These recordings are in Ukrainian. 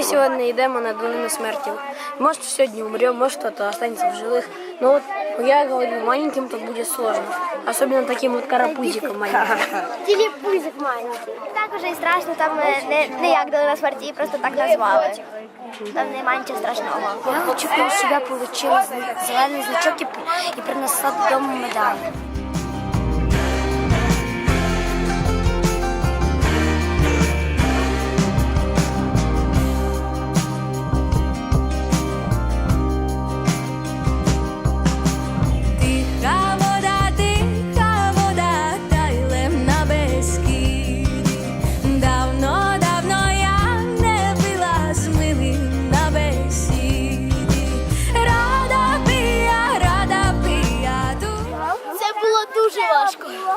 мы сегодня идем на долину смерти. Может, сегодня умрем, может, кто-то останется в живых. Но вот я говорю, маленьким тут будет сложно. Особенно таким вот карапузиком маленьким. Тіліпузик маленький. Так уже і страшно, там е, не, не як долина смерті, її просто так назвали. Там немає нічого страшного. Я хочу, чтобы у себя получилось зеленый значок и, и принесла додому медаль.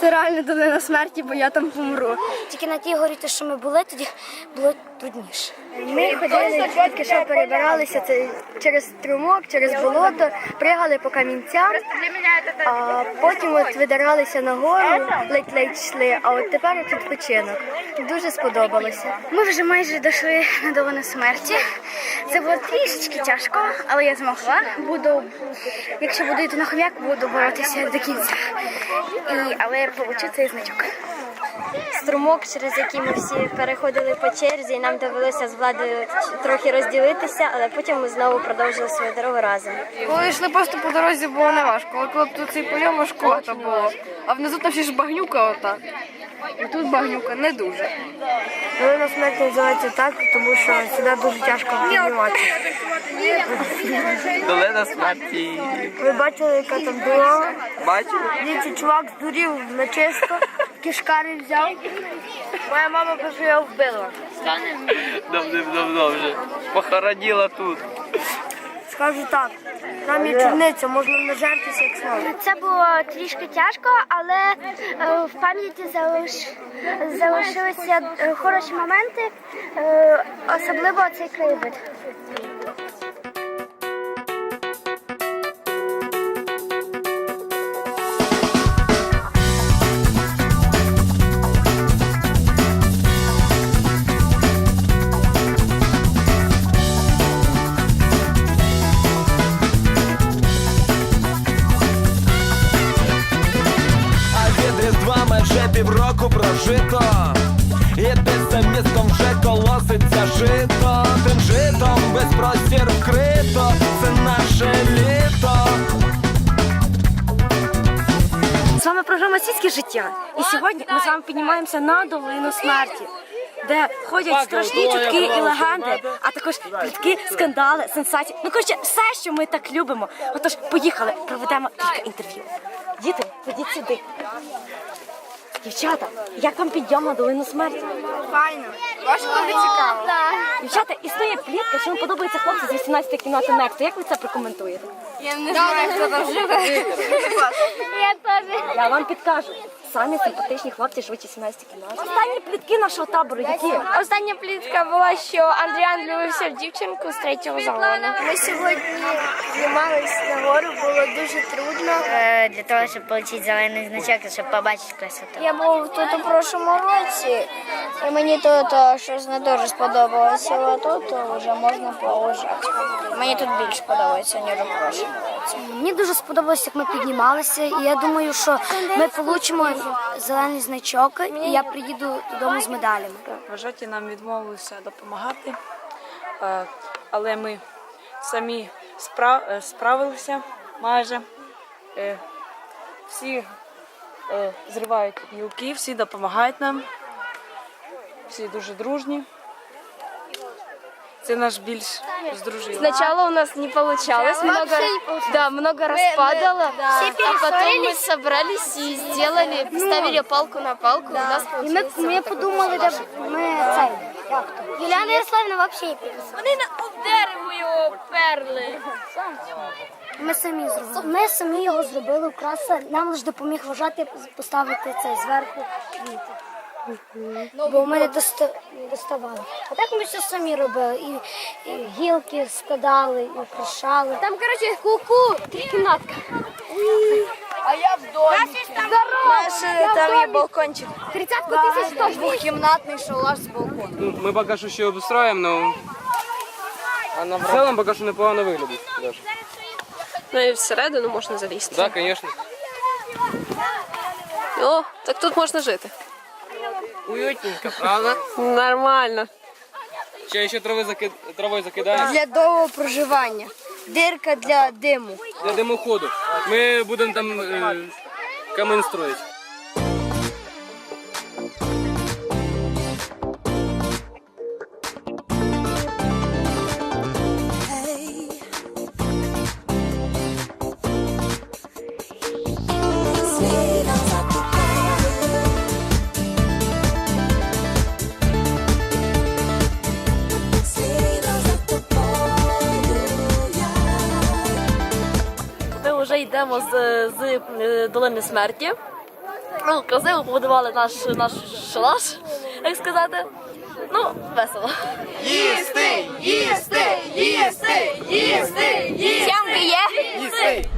Це реально долина смерті, бо я там помру. Тільки на тій горі, те, що ми були, тоді було трудніше. Ми ходили тільки що перебиралися це через струмок, через болото, пригали по камінцям, а потім от видиралися на гору, ледь-ледь йшли, а от тепер от відпочинок. Дуже сподобалося. Ми вже майже дійшли на долину смерті. Це було трішечки тяжко, але я змогла. Буду, якщо буду йти на хом'як, буду боротися до кінця. І, але получу цей значок. Струмок, через який ми всі переходили по черзі, і нам довелося з владою трохи розділитися, але потім ми знову продовжили свою дорогу разом. Коли йшли просто по дорозі, було не важко. Але коли тут цей польом важкувато було. А внизу там ще ж багнюка ота. І тут багнюка не дуже. Долина смерті називається так, тому що сюди дуже тяжко підніматися. Долина смерті. Ви бачили, яка там дорога? Бачили? Дивіться, чувак здурів на чисто, кишкари взяв. Моя мама що його вбила. Давним-давно вже. Похоронила тут. Скажу так, там є чорниця, можна нажертися як слава. Це було трішки тяжко, але е, в пам'яті залиш... залишилися е, хороші моменти, е, особливо цей краєвид. Півроку прожито І десь за містом вже колоситься жито Тим житом весь простір вкрито Це наше літо З вами програма Світське життя. І сьогодні ми з вами піднімаємося на долину смерті, де ходять страшні чутки і легенди, а також плітки, скандали, сенсації. Ну коротше, все, що ми так любимо. Отож, поїхали, проведемо кілька інтерв'ю. Діти, ходіть сюди. Дівчата, як вам підйом на долину смерті? Файно. Важко але цікаво. Дівчата, існує плітка, що вам подобається хлопці з 18 кімнати Некту. Як ви це прокоментуєте? Я не знаю, хто там живе. Я теж. Я вам підкажу. Самі симпатичні хлопці живуть 18 кімнат. Останні плітки нашого табору, які? Остання плітка була, що Андріан влюбився в дівчинку з третього загону. Ми сьогодні знімалися на гору, було дуже трудно. Для того, щоб отримати зелений значок, щоб побачити красоту. Я був тут у прошлому році, і мені тут е, щось не дуже сподобалося, але тут е, вже можна поважати. Мені тут більше подобається, ніж у прошлому році. Мені дуже сподобалося, як ми піднімалися, і я думаю, що ми отримаємо зелений значок, і я приїду додому з медалями. Вважаті нам відмовилися допомагати, е, але ми самі е, справилися майже. Е, Всі зривають гілки, всі допомагають нам, всі дуже дружні. Це наш більш здружили. Сначала у нас не получалось, много, да, много распадало, а потом мы собрались и сделали, поставили палку на палку, у нас І ми, получилось. ми подумали, де ми цей. Як то? Юліана Ярославівна взагалі підписала. Вони на об дерево його перли. Ми самі зробили. Ми самі його зробили, украсили. Нам лише допоміг вважати поставити цей зверху квіти. Бо ми не, доста... не доставали. А так ми все самі робили. І, і гілки складали, і украшали. Там, коротше, ку-ку, трикімнатка. Наш там є балкончик. Тридцятку тисяч точно. Двохкімнатний шалаш з балконом. Ну, Ми поки що ще обустроїмо, але В цілому поки що непогано виглядить. Даже. Ну і всередину можна залізти. Так, звісно. О, так тут можна жити. Уютненько, правда? Нормально. Ще ще трави закид... травою закидаємо. Для довгого проживання. Дирка для диму. Для димоходу. Ми будемо там е, камин строїти. Ми йдемо з з, е, долини смерті. Ну, Красиво побудували наш наш шалаш, як сказати. Ну, весело. Їсти, їсти, їсти, їсти, їсти, їсти. Сямки є. Їсти.